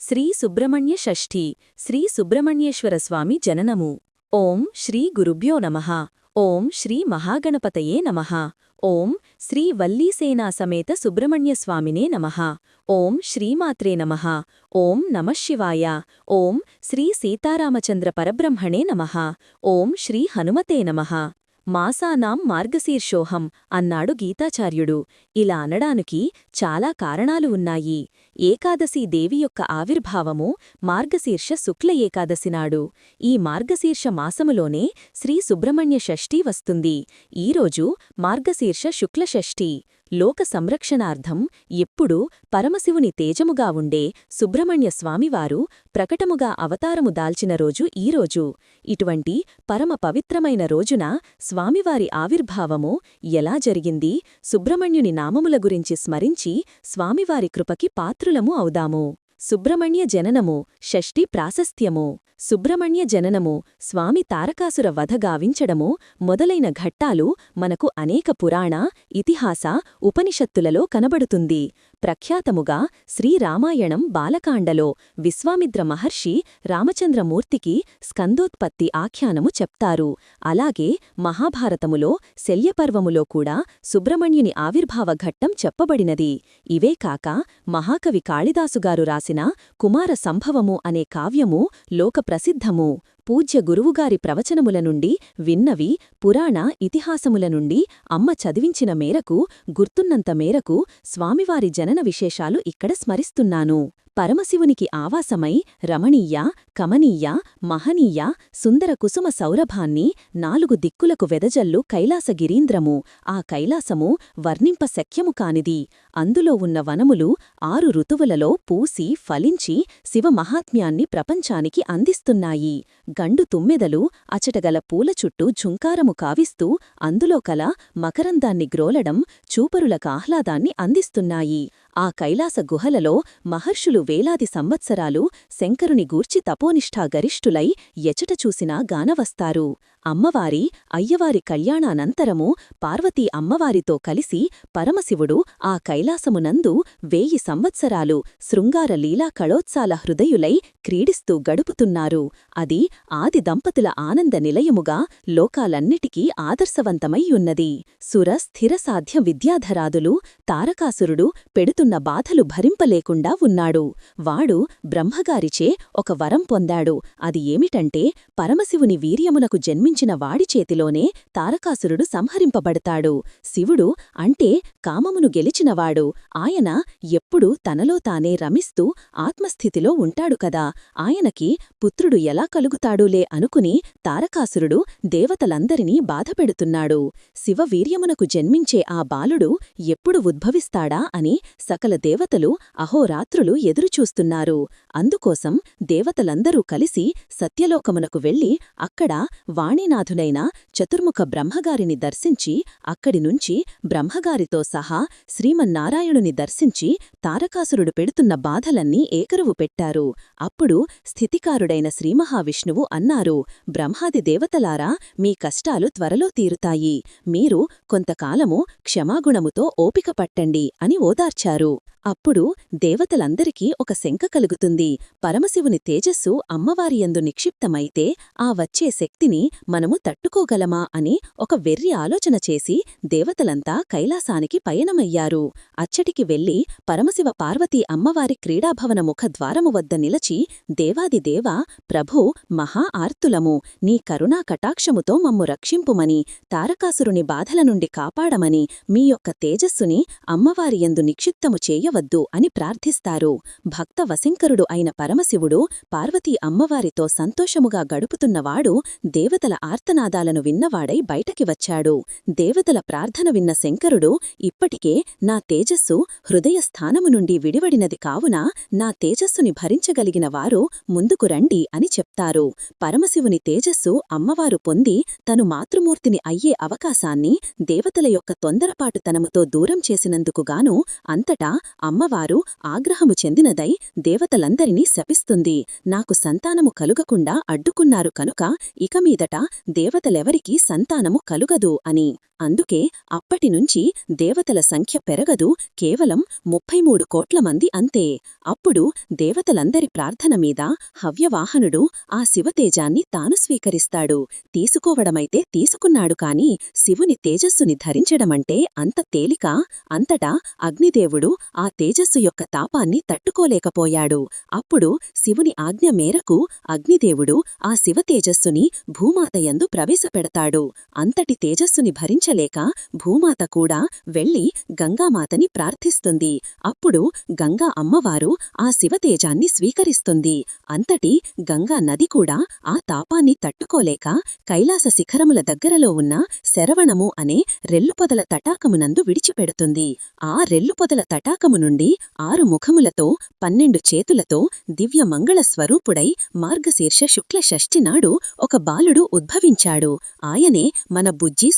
శ్రీ సుబ్రహ్మణ్య షష్ఠి శ్రీ సుబ్రహ్మణ్యేశ్వర స్వామి జననము. ఓం శ్రీ గురుభ్యో నమ. ఓం శ్రీ మహాగణపతయే నమ. ఓం శ్రీ వల్లీసేనా సమేత సుబ్రహ్మణ్యస్వామినే నమ. ఓం శ్రీమాత్రే నమ. ఓం నమశివాయ ఓం శ్రీ సీతారామచంద్ర పరబ్రహ్మణే నమ. ఓం శ్రీ హనుమతే నమ. మాసానాం మార్గశీర్షోహం అన్నాడు గీతాచార్యుడు. ఇలా అనడానికి చాలా కారణాలు ఉన్నాయి. ఏకాదశి దేవి యొక్క ఆవిర్భావము మార్గశీర్ష శుక్ల ఏకాదశినాడు ఈ మార్గశీర్ష మాసములోనే శ్రీ సుబ్రహ్మణ్య షష్ఠీ వస్తుంది. ఈరోజు మార్గశీర్ష శుక్ల షష్ఠీ. లోక సంరక్షణార్థం ఎప్పుడూ పరమశివుని తేజముగా ఉండే సుబ్రహ్మణ్య స్వామివారు ప్రకటముగా అవతారము దాల్చిన రోజు ఈరోజు ఇటువంటి పరమ పవిత్రమైన రోజున స్వామివారి ఆవిర్భావము ఎలా జరిగింది? సుబ్రహ్మణ్యుని నామముల గురించి స్మరించి స్వామివారి కృపకి పాత్రులము అవుదాము. సుబ్రహ్మణ్య జననము షష్ఠీ ప్రాశస్త్యము. సుబ్రహ్మణ్య జననము స్వామి తారకాసుర వధ గావించడము మొదలైన ఘట్టాలు మనకు అనేక పురాణ ఇతిహాస ఉపనిషత్తులలో కనబడుతుంది. ప్రఖ్యాతముగా శ్రీరామాయణం బాలకాండలో విశ్వామిత్ర మహర్షి రామచంద్రమూర్తికి స్కందోత్పత్తి ఆఖ్యానము చెప్తారు. అలాగే మహాభారతములో శల్యపర్వములో కూడా సుబ్రహ్మణ్యుని ఆవిర్భావ ఘట్టం చెప్పబడినది. ఇవే కాక మహాకవి కాళిదాసుగారు రాసిన కుమార సంభవము అనే కావ్యము లోకప్రసిద్ధము పూజ్య గురువుగారి ప్రవచనముల నుండి విన్నవి పురాణ ఇతిహాసముల నుండి అమ్మ చదివించిన మేరకు గుర్తున్నంత మేరకు స్వామివారి జనన విశేషాలు ఇక్కడ స్మరిస్తున్నాను. పరమశివునికి ఆవాసమై రమణీయ కమనీయ మహనీయ సుందర కుసుమ సౌరభాన్ని నాలుగు దిక్కులకు వెదజల్లు కైలాసగిరీంద్రము ఆ కైలాసము వర్ణింప శక్యము కానిది. అందులో ఉన్న వనములు ఆరు ఋతువులలో పూసి ఫలించి శివమహాత్మ్యాన్ని ప్రపంచానికి అందిస్తున్నాయి. గండు తుమ్మెదలు అచటగల పూల చుట్టూ ఝుంకారము కావిస్తూ అందులో కల మకరందాన్ని గ్రోలడం చూపరులకాహ్లాదాన్ని అందిస్తున్నాయి. ఆ కైలాస గుహలలో మహర్షులు వేలాది సంవత్సరాలు శంకరుని గూర్చి తపోనిష్ఠా గరిష్ఠులై ఎచట చూసినా గానవస్తారు. అమ్మవారి అయ్యవారి కళ్యాణానంతరము పార్వతీ అమ్మవారితో కలిసి పరమశివుడు ఆ కైలాసమునందు వేయి సంవత్సరాలు శృంగార లీలా కళోత్సాల హృదయులై క్రీడిస్తూ గడుపుతున్నారు. అది ఆది దంపతుల ఆనంద నిలయముగా లోకాలన్నిటికీ ఆదర్శవంతమయ్యున్నది. సుర స్థిరసాధ్య విద్యాధరాదులు తారకాసురుడు పెడుతున్న బాధలు భరింపలేకుండా ఉన్నాడు. వాడు బ్రహ్మగారిచే ఒక వరం పొందాడు. అది ఏమిటంటే పరమశివుని వీర్యమునకు జన్మించిన వాడి చేతిలోనే తారకాసురుడు సంహరింపబడతాడు. శివుడు అంటే కామమును గెలిచినవాడు. ఆయన ఎప్పుడూ తనలో తానే రమిస్తూ ఆత్మస్థితిలో ఉంటాడు కదా. ఆయనకి పుత్రుడు ఎలా కలుగుతాడులే అనుకుని తారకాసురుడు దేవతలందరినీ బాధపెడుతున్నాడు. శివవీర్యమునకు జన్మించే ఆ బాలుడు ఎప్పుడు ఉద్భవిస్తాడా అని సకల దేవతలు అహోరాత్రులు ఎదురుచూస్తున్నారు. అందుకోసం దేవతలందరూ కలిసి సత్యలోకమునకు వెళ్ళి అక్కడ వాణి వాణీనాథునైన చతుర్ముఖ బ్రహ్మగారిని దర్శించి అక్కడి నుంచి బ్రహ్మగారితో సహా శ్రీమన్నారాయణుని దర్శించి తారకాసురుడు పెడుతున్న బాధలన్నీ ఏకరువు పెట్టారు. అప్పుడు స్థితికారుడైన శ్రీమహావిష్ణువు అన్నారు బ్రహ్మాది దేవతలారా మీ కష్టాలు త్వరలో తీరుతాయి. మీరు కొంతకాలము క్షమాగుణముతో ఓపిక పట్టండి అని ఓదార్చారు. అప్పుడు దేవతలందరికీ ఒక శంక కలుగుతుంది. పరమశివుని తేజస్సు అమ్మవారియందు నిక్షిప్తమైతే ఆ వచ్చే శక్తిని మనము తట్టుకోగలమా అని ఒక వెర్రి ఆలోచన చేసి దేవతలంతా కైలాసానికి పయనమయ్యారు. అచ్చటికి వెళ్ళి పరమశివ పార్వతీ అమ్మవారి క్రీడాభవన ముఖద్వారము వద్ద నిలచి దేవాదిదేవ ప్రభూ మహా ఆర్తులము నీ కరుణా కటాక్షముతో మమ్ము రక్షింపుమని తారకాసురుని బాధల నుండి కాపాడమని మీ యొక్క తేజస్సుని అమ్మవారియందు నిక్షిప్తము చేయవద్దు అని ప్రార్థిస్తారు. భక్త వశంకరుడు అయిన పరమశివుడు పార్వతీ అమ్మవారితో సంతోషముగా గడుపుతున్నవాడు దేవతల ఆర్తనాదాలను విన్నవాడై బయటకి వచ్చాడు. దేవతల ప్రార్థన విన్న శంకరుడు ఇప్పటికే నా తేజస్సు హృదయస్థానము నుండి విడివడినది కావున నా తేజస్సుని భరించగలిగిన వారు ముందుకు రండి అని చెప్తారు. పరమశివుని తేజస్సు అమ్మవారు పొంది తను మాతృమూర్తిని అయ్యే అవకాశాన్ని దేవతల యొక్క తొందరపాటుతనముతో దూరం చేసినందుకుగాను అంతటా అమ్మవారు ఆగ్రహము చెందినదై దేవతలందరినీ శపిస్తుంది. నాకు సంతానము కలుగకుండా అడ్డుకున్నారు కనుక ఇకమీదట దేవతలెవరికీ సంతానము కలుగదు అని అందుకే అప్పటినుంచి దేవతల సంఖ్య పెరగదు కేవలం ముప్పై మూడు కోట్ల మంది అంతే. అప్పుడు దేవతలందరి ప్రార్థన మీద హవ్యవాహనుడు ఆ శివతేజాన్ని తాను స్వీకరిస్తాడు. తీసుకోవడమైతే తీసుకున్నాడు కాని శివుని తేజస్సుని ధరించడమంటే అంత తేలిక అంతటా అగ్నిదేవుడు ఆ తేజస్సు యొక్క తాపాన్ని తట్టుకోలేకపోయాడు. అప్పుడు శివుని ఆజ్ఞ మేరకు అగ్నిదేవుడు ఆ శివతేజస్సుని భూమాతయందు ప్రవేశపెడతాడు. అంతటి తేజస్సుని భరించలేక భూమాత కూడా వెళ్ళి గంగామాతని ప్రార్థిస్తుంది. అప్పుడు గంగా అమ్మవారు ఆ శివతేజాన్ని స్వీకరిస్తుంది. అంతటి గంగా నది కూడా ఆ తాపాన్ని తట్టుకోలేక కైలాస శిఖరముల దగ్గరలో ఉన్న శరవణము అనే రెల్లుపొదల తటాకమునందు విడిచిపెడుతుంది. ఆ రెల్లుపొదల తటాకము నుండి ఆరు ముఖములతో పన్నెండు చేతులతో దివ్య మంగళ స్వరూపుడై మార్గశీర్ష శుక్ల షష్ఠి నాడు ఒక బాలుడు ఉద్భవించాడు. ఆయనే మన బుజ్జి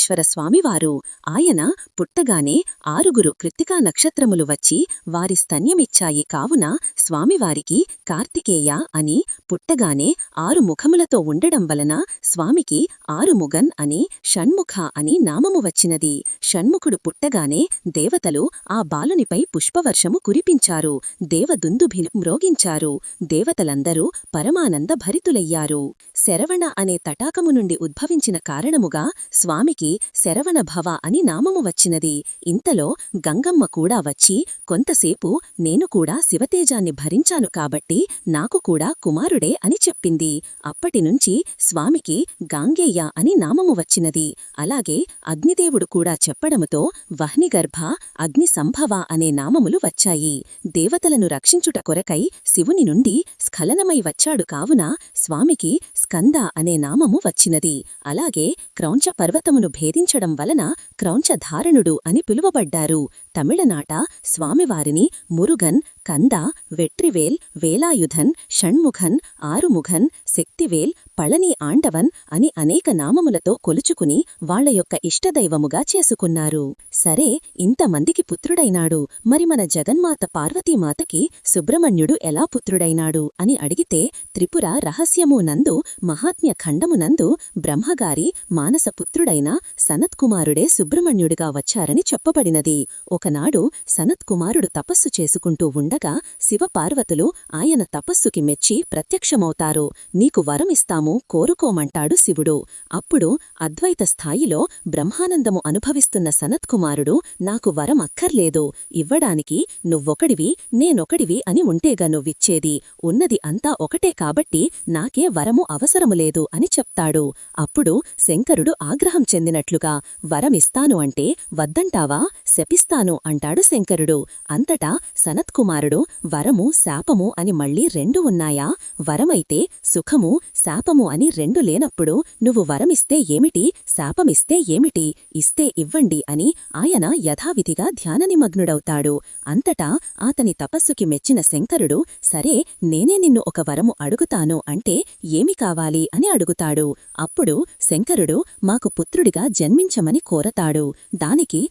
వెంకటేశ్వర స్వామివారు ఆయన పుట్టగానే ఆరుగురు కృత్తికా నక్షత్రములు వచ్చి వారి స్తన్యమిచ్చాయి కావున స్వామివారికి కార్తికేయ అని పుట్టగానే ఆరు ముఖములతో ఉండడం వలన స్వామికి ఆరుముగన్ అని షణ్ముఖ అని నామము వచ్చినది. షణ్ముఖుడు పుట్టగానే దేవతలు ఆ బాలునిపై పుష్పవర్షము కురిపించారు. దేవదుందుభిలు మ్రోగించారు. దేవతలందరూ పరమానంద భరితులయ్యారు శరవణ అనే తటాకము నుండి ఉద్భవించిన కారణముగా స్వామికి దానికి శరవణభవ అని నామము వచ్చినది. ఇంతలో గంగమ్మ కూడా వచ్చి కొంతసేపు నేను కూడా శివతేజాన్ని భరించాను కాబట్టి నాకు కూడా కుమారుడే అని చెప్పింది. అప్పటినుంచి స్వామికి గాంగేయ అని నామము వచ్చినది. అలాగే అగ్నిదేవుడు కూడా చెప్పడముతో వహ్నిగర్భ అగ్ని సంభవ అనే నామములు వచ్చాయి. దేవతలను రక్షించుట కొరకై శివుని నుండి స్ఖలనమై వచ్చాడు కావున స్వామికి స్కంద అనే నామము వచ్చినది. అలాగే క్రౌంచ పర్వతమును భేదించడం వలన క్రౌంచధారణుడు అని పిలువబడ్డారు. తమిళనాట స్వామివారిని మురుగన్ కంద వెట్రివేల్ వేలాయుధన్ షణ్ముఖన్ ఆరుముఖన్ శక్తివేల్ పళని ఆండవన్ అని అనేక నామములతో కొలుచుకుని వాళ్ళ యొక్క ఇష్టదైవముగా చేసుకున్నారు. సరే ఇంతమందికి పుత్రుడైనాడు. మరి మన జగన్మాత పార్వతీమాతకి సుబ్రహ్మణ్యుడు ఎలా పుత్రుడైనాడు అని అడిగితే త్రిపుర రహస్యము నందు మహాత్మ్య ఖండమునందు బ్రహ్మగారి మానసపుత్రుడైన సనత్కుమారుడే సుబ్రహ్మణ్యుడిగా వచ్చారని చెప్పబడినది. ఒక ఒకనాడు సనత్కుమారుడు తపస్సు చేసుకుంటూ ఉండగా శివపార్వతులు ఆయన తపస్సుకి మెచ్చి ప్రత్యక్షమవుతారు. నీకు వరమిస్తాము కోరుకోమంటాడు శివుడు. అప్పుడు అద్వైత స్థాయిలో బ్రహ్మానందము అనుభవిస్తున్న సనత్కుమారుడు నాకు వరం అక్కర్లేదు ఇవ్వడానికి నువ్వొకడివి నేనొకడివి అని ఉంటేగా నువ్విచ్చేది. ఉన్నది అంతా ఒకటే కాబట్టి నాకే వరము అవసరములేదు అని చెప్తాడు. అప్పుడు శంకరుడు ఆగ్రహం చెందినట్లుగా వరమిస్తాను అంటే వద్దంటావా? శపిస్తాను అంటాడు శంకరుడు. అంతటా సనత్కుమారుడు వరము శాపము అని మళ్ళీ రెండు ఉన్నాయా? వరమైతే సుఖము శాపము అని రెండు లేనప్పుడు నువ్వు వరమిస్తే ఏమిటి? శాపమిస్తే ఏమిటి? ఇస్తే ఇవ్వండి అని ఆయన యథావిధిగా ధ్యాననిమగ్నుడవుతాడు. అంతటా అతని తపస్సుకి మెచ్చిన శంకరుడు సరే నేనే నిన్ను ఒక వరము అడుగుతాను అంటే ఏమి కావాలి అని అడుగుతాడు. అప్పుడు శంకరుడు మాకు పుత్రుడిగా జన్మించమని కోరతాడు. దానికి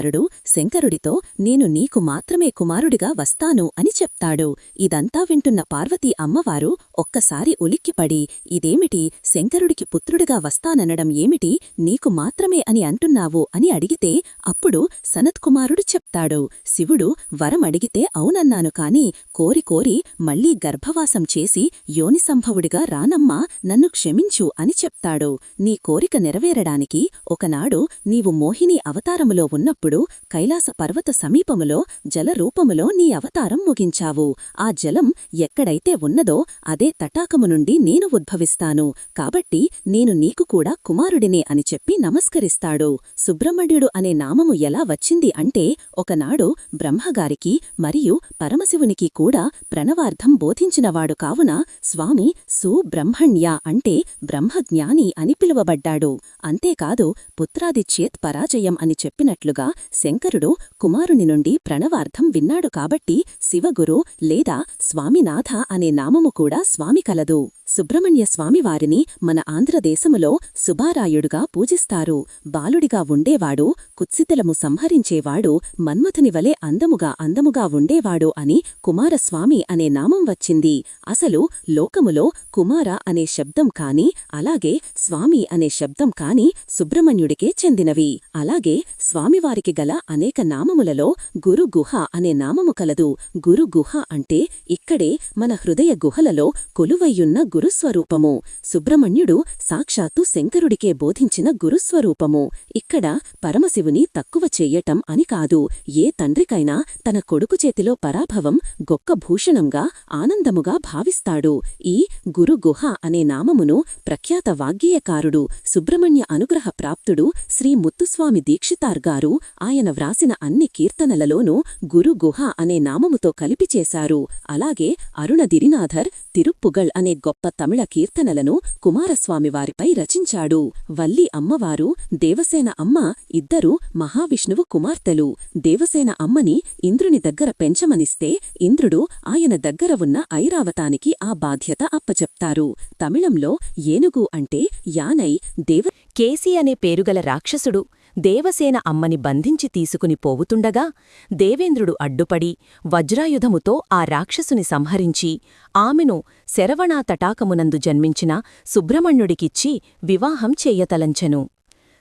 కుమారుడు శంకరుడితో నేను నీకు మాత్రమే కుమారుడిగా వస్తాను అని చెప్తాడు. ఇదంతా వింటున్న పార్వతీ అమ్మవారు ఒక్కసారి ఉలిక్కిపడి ఇదేమిటి? శంకరుడికి పుత్రుడిగా వస్తాననడం ఏమిటి? నీకు మాత్రమే అని అంటున్నావు అని అడిగితే అప్పుడు సనత్కుమారుడు చెప్తాడు శివుడు వరం అడిగితే అవునన్నాను కాని కోరి కోరి మళ్ళీ గర్భవాసం చేసి యోనిసంభవుడిగా రానమ్మా నన్ను క్షమించు అని చెప్తాడు. నీ కోరిక నెరవేరడానికి ఒకనాడు నీవు మోహిని అవతారములో ఉన్న ఇప్పుడు కైలాస పర్వత సమీపములో జలరూపములో నీ అవతారం ముగించావు. ఆ జలం ఎక్కడైతే ఉన్నదో అదే తటాకము నుండి నేను ఉద్భవిస్తాను. కాబట్టి నేను నీకు కూడా కుమారుడినే అని చెప్పి నమస్కరిస్తాడు. సుబ్రహ్మణ్యుడు అనే నామము ఎలా వచ్చింది అంటే ఒకనాడు బ్రహ్మగారికి మరియు పరమశివునికి కూడా ప్రణవార్థం బోధించినవాడు కావున స్వామి సుబ్రహ్మణ్య అంటే బ్రహ్మజ్ఞాని అని పిలువబడ్డాడు. అంతేకాదు పుత్రాదిచ్చేత్ పరాజయం అని చెప్పినట్లుగా శంకరుడు కుమారుని నుండి ప్రణవార్థం విన్నాడు కాబట్టి శివగురు లేదా స్వామినాథ అనే నామము కూడా స్వామి కలదు. సుబ్రహ్మణ్య స్వామివారిని మన ఆంధ్రదేశములో సుబారాయుడుగా పూజిస్తారు. బాలుడిగా ఉండేవాడు కుత్సితలము సంహరించేవాడు మన్మథుని వలె అందముగా అందముగా ఉండేవాడు అని కుమారస్వామి అనే నామం వచ్చింది. అసలు లోకములో కుమార అనే శబ్దం కాని అలాగే స్వామి అనే శబ్దం కాని సుబ్రహ్మణ్యుడికే చెందినవి. అలాగే స్వామివారికి గల అనేక నామములలో గురుగుహ అనే నామము కలదు. గురుగుహ అంటే ఇక్కడే మన హృదయ గుహలలో కొలువయ్యున్న గురుస్వరూపము. సుబ్రహ్మణ్యుడు సాక్షాత్తు శంకరుడికే బోధించిన గురుస్వరూపము. ఇక్కడ పరమశివుని తక్కువ చెయ్యటం అని కాదు. ఏ తండ్రికైనా తన కొడుకు చేతిలో పరాభవం గొక్క భూషణంగా ఆనందముగా భావిస్తాడు. ఈ గురుగుహ అనే నామమును ప్రఖ్యాత వాగ్గేయకారుడు సుబ్రహ్మణ్య అనుగ్రహ ప్రాప్తుడు శ్రీ ముత్తుస్వామి దీక్షితార్ గారు ఆయన వ్రాసిన అన్ని కీర్తనలలోనూ గురుగుహ అనే నామముతో కలిపి చేశారు అలాగే అరుణదిరినాథర్ తిరుప్పుగళ్ అనే గొప్ప తమిళ కీర్తనలను కుమారస్వామివారిపై రచించాడు. వల్లి అమ్మవారు దేవసేన అమ్మ ఇద్దరూ మహావిష్ణువు కుమార్తెలు. దేవసేన అమ్మని ఇంద్రుని దగ్గర పెంచమనిస్తే ఇంద్రుడు ఆయన దగ్గర ఉన్న ఐరావతానికి ఆ బాధ్యత అప్పచెప్తారు. తమిళంలో ఏనుగు అంటే యానై దేవ కేసి అనే పేరుగల రాక్షసుడు దేవసేన అమ్మని బంధించి తీసుకుని పోవుతుండగా దేవేంద్రుడు అడ్డుపడి వజ్రాయుధముతో ఆ రాక్షసుని సంహరించి ఆమెను శరవణా తటాకమునందు జన్మించిన సుబ్రహ్మణ్యుడికిచ్చి వివాహం చెయ్యతలంచెను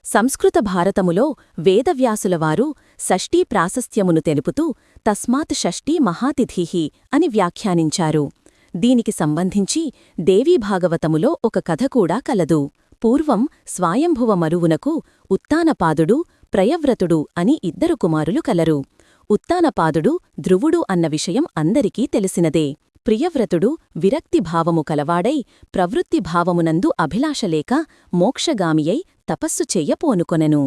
సంస్కృత భారతములో వేదవ్యాసులవారు షష్ఠీ ప్రాశస్త్యమును తెలుపుతూ తస్మాత్ షష్ఠీ మహాతిథిః అని వ్యాఖ్యానించారు. దీనికి సంబంధించి దేవీభాగవతములో ఒక కథ కూడా కలదు. పూర్వం స్వాయంభువ మరువునకు ఉత్తానపాదుడు ప్రయవ్రతుడు అని ఇద్దరు కుమారులు కలరు. ఉత్తానపాదుడు ధ్రువుడు అన్న విషయం అందరికీ తెలిసినదే. ప్రియవ్రతుడు విరక్తిభావము కలవాడై ప్రవృత్తిభావమునందు అభిలాషలేక మోక్షగామియై తపస్సు చెయ్యపోనుకొనెను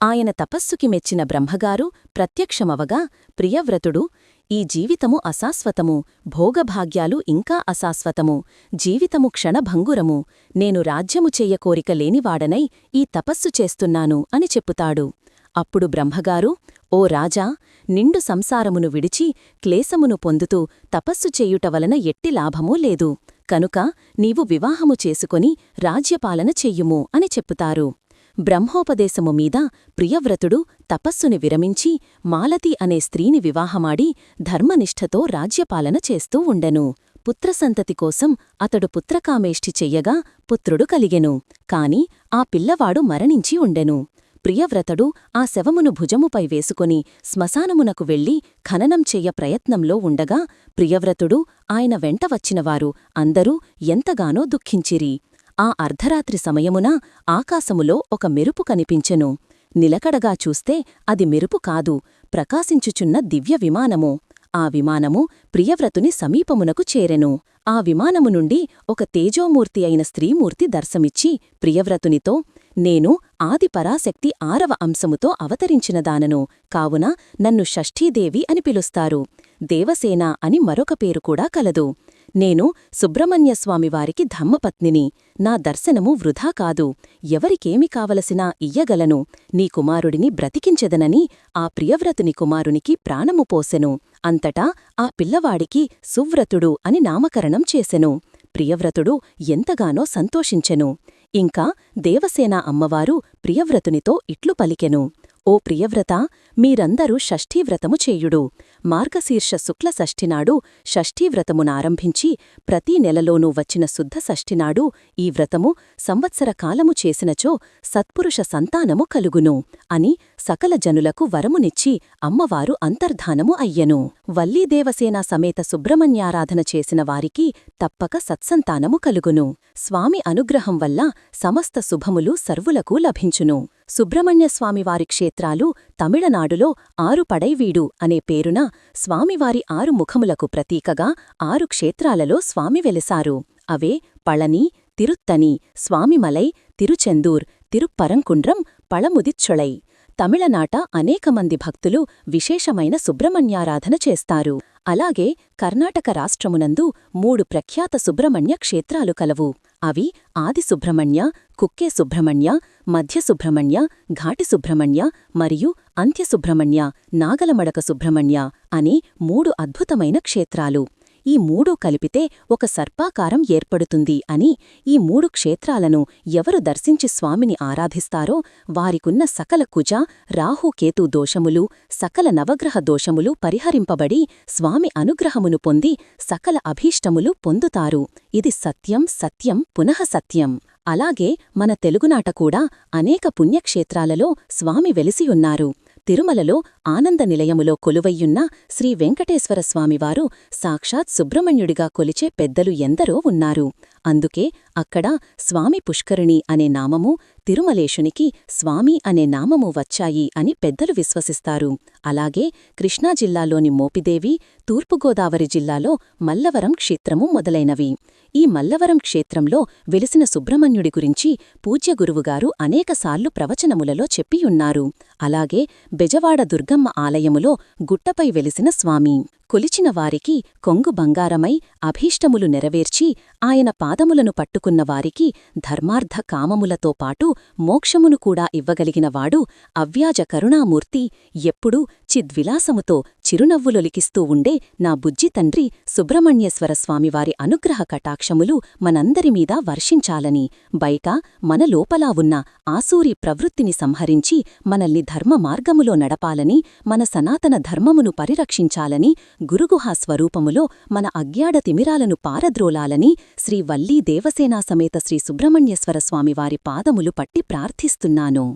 ఆయన తపస్సుకి మెచ్చిన బ్రహ్మగారు ప్రత్యక్షమవగా ప్రియవ్రతుడు ఈ జీవితము అశాశ్వతము భోగభాగ్యాలు ఇంకా అశాశ్వతము. జీవితము క్షణభంగురము. నేను రాజ్యము చెయ్యకోరిక లేనివాడనై ఈ తపస్సు చేస్తున్నాను అని చెప్పుతాడు. అప్పుడు బ్రహ్మగారు ఓ రాజా నిండు సంసారమును విడిచి క్లేశమును పొందుతూ తపస్సు చేయుట వలన ఎట్టి లాభమూ లేదు. కనుక నీవు వివాహము చేసుకొని రాజ్యపాలన చెయ్యుము అని చెప్పుతారు. బ్రహ్మోపదేశము మీద ప్రియవ్రతుడు తపస్సుని విరమించి మాలతి అనే స్త్రీని వివాహమాడి ధర్మనిష్ఠతో రాజ్యపాలన చేస్తూ ఉండెను. పుత్రసంతతి కోసం అతడు పుత్రకామేష్టి చెయ్యగా పుత్రుడు కలిగెను. కాని ఆ పిల్లవాడు మరణించి ఉండెను. ప్రియవ్రతడు ఆ శవమును భుజముపై వేసుకుని శ్మశానమునకు వెళ్ళి ఖననం చెయ్య ప్రయత్నంలో ఉండగా ప్రియవ్రతుడు ఆయన వెంట వచ్చినవారు అందరూ ఎంతగానో దుఃఖించిరి. ఆ అర్ధరాత్రి సమయమున ఆకాశములో ఒక మెరుపు కనిపించెను. నిలకడగా చూస్తే అది మెరుపు కాదు ప్రకాశించుచున్న దివ్య విమానము. ఆ విమానము ప్రియవ్రతుని సమీపమునకు చేరెను. ఆ విమానము నుండి ఒక తేజోమూర్తి అయిన స్త్రీమూర్తి దర్శమిచ్చి ప్రియవ్రతునితో నేను ఆది పరాశక్తి ఆరవ అంశముతో అవతరించినదానను కావున నన్ను షష్ఠీదేవి అని పిలుస్తారు. దేవసేన అని మరొక పేరు కూడా కలదు. నేను సుబ్రహ్మణ్యస్వామివారికి ధమ్మపత్నిని. నా దర్శనము వృధా కాదు. ఎవరికేమి కావలసినా ఇయ్యగలను. నీ కుమారుడిని బ్రతికించెదనని ఆ ప్రియవ్రతుని కుమారునికి ప్రాణము పోసెను. అంతటా ఆ పిల్లవాడికి సువ్రతుడు అని నామకరణం చేసెను. ప్రియవ్రతుడు ఎంతగానో సంతోషించెను. ఇంకా దేవసేన అమ్మవారు ప్రియవ్రతునితో ఇట్లు పలికెను. ఓ ప్రియవ్రత మీరందరూ షష్ఠీవ్రతము చేయుడు. మార్గశీర్ష శుక్ల షష్ఠినాడు షష్ఠీవ్రతమునారంభించి ప్రతి నెలలోనూ వచ్చిన శుద్ధ షష్ఠినాడు ఈ వ్రతము సంవత్సర కాలము చేసినచో సత్పురుష సంతానము కలుగును అని సకల జనులకు వరమునిచ్చి అమ్మవారు అంతర్ధానము అయ్యెను. వల్లీదేవసేన సమేత సుబ్రహ్మణ్యారాధన చేసిన వారికి తప్పక సత్సంతానము కలుగును. స్వామి అనుగ్రహం వల్ల సమస్త శుభములు సర్వులకు లభించును. సుబ్రహ్మణ్యస్వామివారి క్షేత్రాలు తమిళనాడులో ఆరు పడైవీడు అనే పేరున స్వామివారి ఆరు ముఖములకు ప్రతీకగా ఆరు క్షేత్రాలలో స్వామి వెలిసారు. అవే పళని తిరుత్తని స్వామిమలై తిరుచెందూర్ తిరుప్పరంకుండ్రం పళముదిచ్చొళై తమిళనాట అనేక మంది భక్తులు విశేషమైన సుబ్రహ్మణ్యారాధన చేస్తారు. అలాగే కర్ణాటక రాష్ట్రమునందు మూడు ప్రఖ్యాత సుబ్రహ్మణ్య క్షేత్రాలు కలవు. అవి ఆది సుబ్రహ్మణ్య కుక్కే సుబ్రహ్మణ్య మధ్య సుబ్రహ్మణ్య ఘాటి సుబ్రహ్మణ్య మరియు అంత్య సుబ్రహ్మణ్య నాగలమడక సుబ్రహ్మణ్య అని మూడు అద్భుతమైన క్షేత్రాలు. ఈ మూడూ కలిపితే ఒక సర్పాకారం ఏర్పడుతుంది అని ఈ మూడు క్షేత్రాలను ఎవరు దర్శించి స్వామిని ఆరాధిస్తారో వారికున్న సకల కుజ రాహుకేతు దోషములు సకల నవగ్రహ దోషములు పరిహరింపబడి స్వామి అనుగ్రహమును పొంది సకల అభీష్టములు పొందుతారు. ఇది సత్యం సత్యం పునః సత్యం. అలాగే మన తెలుగునాట కూడా అనేక పుణ్యక్షేత్రాలలో స్వామి వెలిసియున్నారు. తిరుమలలో ఆనంద నిలయములో కొలువయ్యున్న శ్రీ వెంకటేశ్వర స్వామివారు సాక్షాత్ సుబ్రహ్మణ్యుడిగా కొలిచే పెద్దలు ఎందరో ఉన్నారు. అందుకే అక్కడ స్వామి పుష్కరిణి అనే నామము తిరుమలేశునికి స్వామి అనే నామము వచ్చాయి అని పెద్దలు విశ్వసిస్తారు. అలాగే కృష్ణా జిల్లాలోని మోపిదేవి తూర్పుగోదావరి జిల్లాలో మల్లవరం క్షేత్రము మొదలైనవి. ఈ మల్లవరం క్షేత్రంలో వెలిసిన సుబ్రహ్మణ్యుడి గురించి పూజ్య గురువుగారు అనేకసార్లు ప్రవచనములలో చెప్పియున్నారు. అలాగే బెజవాడ దుర్గమ్మ ఆలయములో గుట్టపై వెలిసిన స్వామి. కొలిచిన వారికి కొంగు బంగారమై అభీష్టములు నెరవేర్చి ఆయన పాదములను పట్టుకున్నవారికి ధర్మార్థ కామములతో పాటు మోక్షమును కూడా ఇవ్వగలిగినవాడు అవ్యాజ కరుణామూర్తి. ఎప్పుడూ చిద్విలాసముతో చిరునవ్వులొలికిస్తూ ఉండే నా బుజ్జి తండ్రి సుబ్రహ్మణ్యేశ్వర స్వామివారి అనుగ్రహ కటాక్షములు మనందరిమీద వర్షించాలని బైక మన లోపలా ఉన్న ఆసూరి ప్రవృత్తిని సంహరించి మనల్ని ధర్మ మార్గములో నడపాలని మన సనాతన ధర్మమును పరిరక్షించాలని గురుగుహా స్వరూపములో మన అజ్ఞాడ తిమిరాలను పారద్రోలాలని శ్రీ వల్లీ దేవసేనా సమేత శ్రీ సుబ్రహ్మణ్యేశ్వరస్వామివారి పాదములు పట్టి ప్రార్థిస్తున్నాను.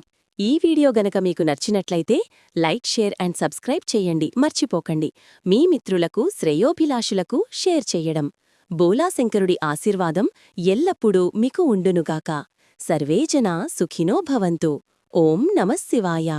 ఈ వీడియో గనక మీకు నచ్చినట్లయితే లైక్ షేర్ అండ్ సబ్స్క్రైబ్ చేయండి. మర్చిపోకండి. మీ మిత్రులకు శ్రేయోభిలాషులకు షేర్ చెయ్యడం బోలాశంకరుడి ఆశీర్వాదం ఎల్లప్పుడూ మీకు ఉండునుగాక. సర్వేజన సుఖినో భవంతు. ఓం నమశివాయ